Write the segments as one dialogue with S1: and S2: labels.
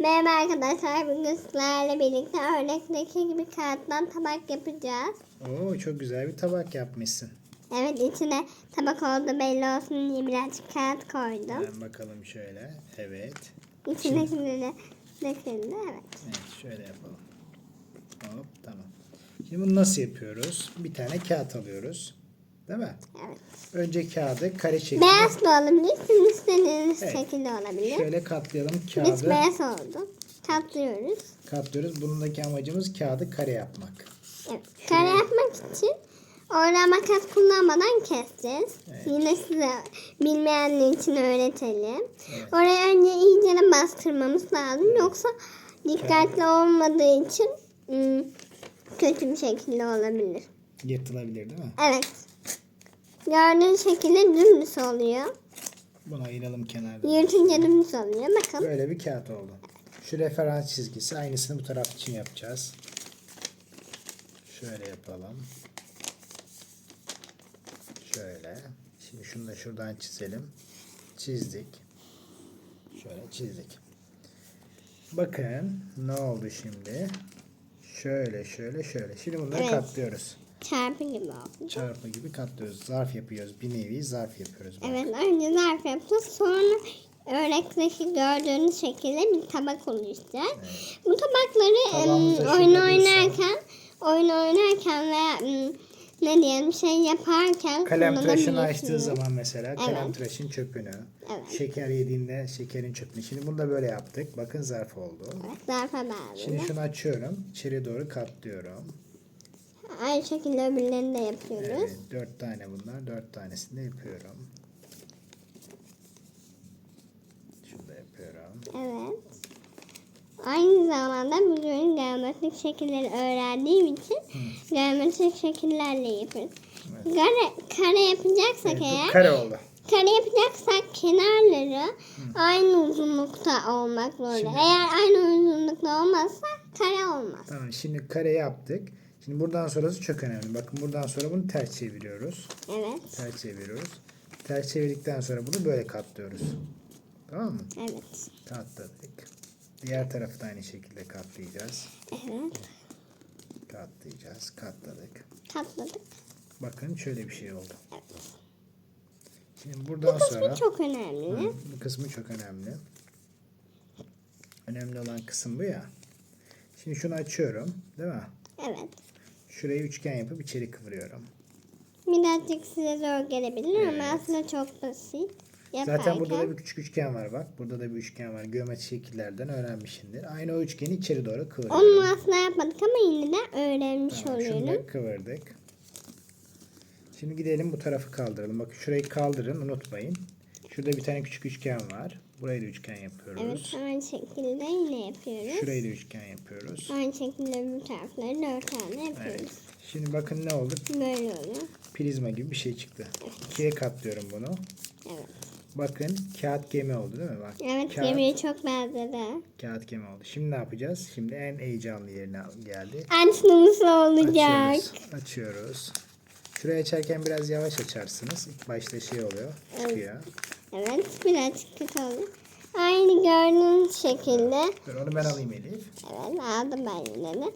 S1: Merhaba arkadaşlar. Bugün sizlerle birlikte örnekteki gibi kağıttan tabak yapacağız.
S2: Oo çok güzel bir tabak yapmışsın.
S1: Evet içine tabak oldu belli olsun diye birazcık kağıt koydum.
S2: Hemen bakalım şöyle. Evet.
S1: İçindekileri de döküldü. Evet.
S2: Evet şöyle yapalım. Hop tamam. Şimdi bunu nasıl yapıyoruz? Bir tane kağıt alıyoruz. Değil mi?
S1: Evet.
S2: Önce kağıdı kare şeklinde
S1: Beyaz da olabilir. Sizin istediğiniz
S2: Evet.
S1: şekilde olabilir.
S2: şöyle katlayalım.
S1: Biz
S2: Kağıdı
S1: beyaz oldu. Katlıyoruz.
S2: katlıyoruz. Bunundaki amacımız kağıdı kare yapmak.
S1: Evet. Kare yapmak için orada makas kullanmadan keseceğiz.
S2: Evet.
S1: Yine size bilmeyenler için öğretelim.
S2: Evet.
S1: Oraya önce iyice bastırmamız lazım. Yoksa dikkatli olmadığı için ım, kötü bir şekilde olabilir.
S2: Yırtılabilir değil mi?
S1: Evet. Gördüğünüz şekilde dümdüz oluyor.
S2: Bunu ayıralım kenarda.
S1: Yırtınca dümdüz oluyor. Bakın.
S2: Böyle bir kağıt oldu. Şu referans çizgisi aynısını bu taraf için yapacağız. Şöyle yapalım. Şöyle. Şimdi şunu da şuradan çizelim. Çizdik. Şöyle çizdik. Bakın ne oldu şimdi? Şöyle şöyle şöyle. Şimdi bunları
S1: Evet.
S2: katlıyoruz.
S1: Çarpı gibi oldu.
S2: Çarpı gibi katlıyoruz. Zarf yapıyoruz. Bir nevi zarf yapıyoruz. Bak.
S1: Evet önce zarf yapacağız. Sonra örnekteki gördüğünüz şekilde bir tabak oluşacak. Bu tabakları
S2: Tabağımız da
S1: em, oyun oynarken oyun oynarken em, ne diyelim şey yaparken
S2: Kalem tıraşını açtığı zaman mesela kalem
S1: Evet.
S2: tıraşın çöpünü,
S1: Evet.
S2: şeker yediğinde şekerin çöpünü. Şimdi bunu da böyle yaptık. Bakın zarf oldu.
S1: Evet, zarfa bağlı.
S2: Şimdi şunu açıyorum. İçeri doğru katlıyorum.
S1: Aynı şekilde öbürlerini de yapıyoruz.
S2: Evet, dört tane bunlar. Dört tanesini de yapıyorum. Şunu da yapıyorum.
S1: Evet. Aynı zamanda bugün geometrik şekilleri öğrendiğim için geometrik şekillerle yapıyoruz.
S2: Evet.
S1: Kare, kare yapacaksak
S2: Evet,
S1: eğer
S2: bu kare oldu.
S1: Kare yapacaksak kenarları aynı uzunlukta olmak zorunda.
S2: Şimdi-
S1: Eğer aynı uzunlukta olmazsa kare olmaz.
S2: Tamam şimdi kare yaptık. Şimdi buradan sonrası çok önemli. Bakın buradan sonra bunu ters çeviriyoruz.
S1: Evet.
S2: Ters çeviriyoruz. Ters çevirdikten sonra bunu böyle katlıyoruz. Tamam mı?
S1: Evet.
S2: Katladık. Diğer tarafı da aynı şekilde katlayacağız.
S1: Evet.
S2: Katlayacağız. Katladık.
S1: Katladık.
S2: Bakın şöyle bir şey oldu.
S1: Evet.
S2: Şimdi buradan
S1: Bu
S2: sonra
S1: çok önemli.
S2: Hı, bu kısmı çok önemli. Önemli olan kısım bu ya. Şimdi şunu açıyorum. Değil mi?
S1: Evet.
S2: Şurayı üçgen yapıp içeri kıvırıyorum.
S1: Birazcık size zor gelebilir
S2: Evet.
S1: ama aslında çok basit. Yaparken.
S2: Zaten burada da bir küçük üçgen var bak. Burada da bir üçgen var. Geometri şekillerden öğrenmişsindir. Aynı o üçgeni içeri doğru kıvırıyorum.
S1: Onu aslında yapmadık ama yine de öğrenmiş
S2: Tamam, şunu
S1: oluyorum.
S2: da kıvırdık. Şimdi gidelim bu tarafı kaldıralım. Bakın şurayı kaldırın unutmayın. Şurada bir tane küçük üçgen var. Burayı da üçgen yapıyoruz.
S1: Evet aynı şekilde yine yapıyoruz.
S2: Şurayı da üçgen yapıyoruz.
S1: Aynı şekilde öbür tarafları dört tane yapıyoruz.
S2: Evet. Şimdi bakın ne oldu?
S1: Böyle oluyor.
S2: Prizma gibi bir şey çıktı. İkiye katlıyorum bunu.
S1: Evet.
S2: Bakın kağıt gemi oldu değil mi? Bak,
S1: Evet
S2: kağıt,
S1: gemiye çok benzedi.
S2: kağıt gemi oldu. Şimdi ne yapacağız? Şimdi en heyecanlı yerine geldi.
S1: Açmamız olacak.
S2: Açıyoruz. Açıyoruz. Şurayı açarken biraz yavaş açarsınız. İlk başta şey oluyor. Çıkıyor.
S1: Evet birazcık kötü oldu. Aynı gördüğünüz şekilde.
S2: Dur onu ben alayım Elif.
S1: Evet aldım ben yine de.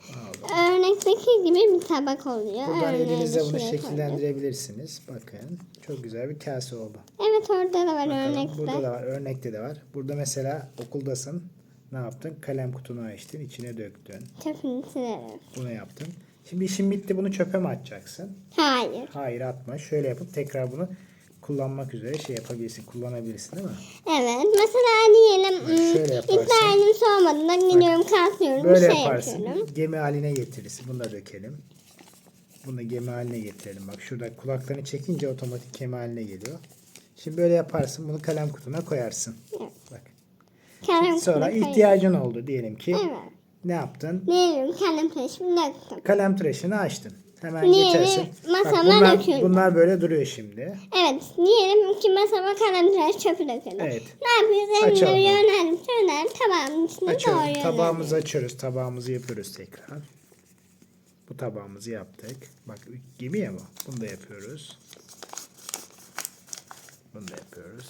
S1: Örnekteki gibi bir tabak oluyor.
S2: Buradan
S1: Örneği
S2: elinizle bunu
S1: koydum.
S2: şekillendirebilirsiniz. Bakın. Çok güzel bir kase oldu.
S1: Evet orada da var
S2: Bakalım.
S1: örnekte.
S2: Burada da var. Örnekte de var. Burada mesela okuldasın. Ne yaptın? Kalem kutunu açtın. içine döktün.
S1: Çöpünü silerim.
S2: Bunu yaptın. Şimdi işin bitti. Bunu çöpe mi atacaksın?
S1: Hayır.
S2: Hayır atma. Şöyle yapıp tekrar bunu kullanmak üzere şey yapabilirsin. Kullanabilirsin değil mi?
S1: Evet mesela diyelim ım,
S2: şöyle yaparsın.
S1: İbrahim'in soğumadığında gidiyorum katlıyorum
S2: Böyle
S1: şey
S2: yaparsın.
S1: yapıyorum.
S2: Gemi haline getirirsin. Bunu da dökelim. Bunu da gemi haline getirelim. Bak şurada kulaklarını çekince otomatik gemi haline geliyor. Şimdi böyle yaparsın. Bunu kalem kutuna koyarsın.
S1: Evet.
S2: Bak.
S1: Kalem
S2: Sonra
S1: kutuna koyuyorum.
S2: ihtiyacın oldu diyelim ki.
S1: Evet.
S2: Ne yaptın?
S1: Diyelim kalem taşımı döktüm.
S2: Kalem tıraşını açtın. Hemen
S1: Niye?
S2: geçersin. Bak
S1: Masama
S2: bunlar,
S1: döküldü.
S2: bunlar böyle duruyor şimdi.
S1: Evet diyelim ki masama kalem tıraş çöpü dökelim.
S2: Evet.
S1: Ne yapıyoruz?
S2: Açalım.
S1: Elimleri yöneldim. Yöneldim. Tabağın içine doğru
S2: Açıyoruz.
S1: yöneldim.
S2: Tabağımızı açıyoruz. Tabağımızı yapıyoruz tekrar. Bu tabağımızı yaptık. Bak gibi ya bu. Bunu da yapıyoruz. Bunu da yapıyoruz.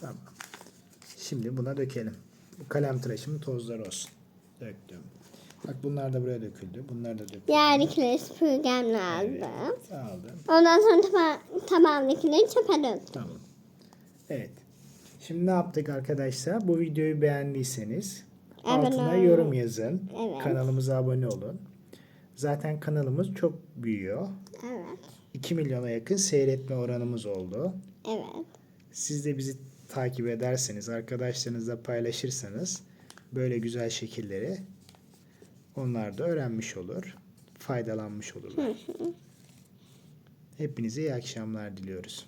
S2: Tamam. Şimdi buna dökelim. Kalem tıraşımın tozları olsun. Döktüm. Bak bunlar da buraya döküldü. Bunlar da döküldü.
S1: Diğerlikleri süpürgemle aldım.
S2: Evet, aldım.
S1: Ondan sonra taba tabağındakileri çöpe döktüm.
S2: Tamam. Evet. Şimdi ne yaptık arkadaşlar? Bu videoyu beğendiyseniz
S1: Evet,
S2: altına yorum yazın.
S1: Evet.
S2: Kanalımıza abone olun. Zaten kanalımız çok büyüyor.
S1: Evet.
S2: 2 milyona yakın seyretme oranımız oldu.
S1: Evet.
S2: Siz de bizi takip ederseniz, arkadaşlarınızla paylaşırsanız böyle güzel şekilleri onlar da öğrenmiş olur. Faydalanmış olurlar. Hepinize iyi akşamlar diliyoruz.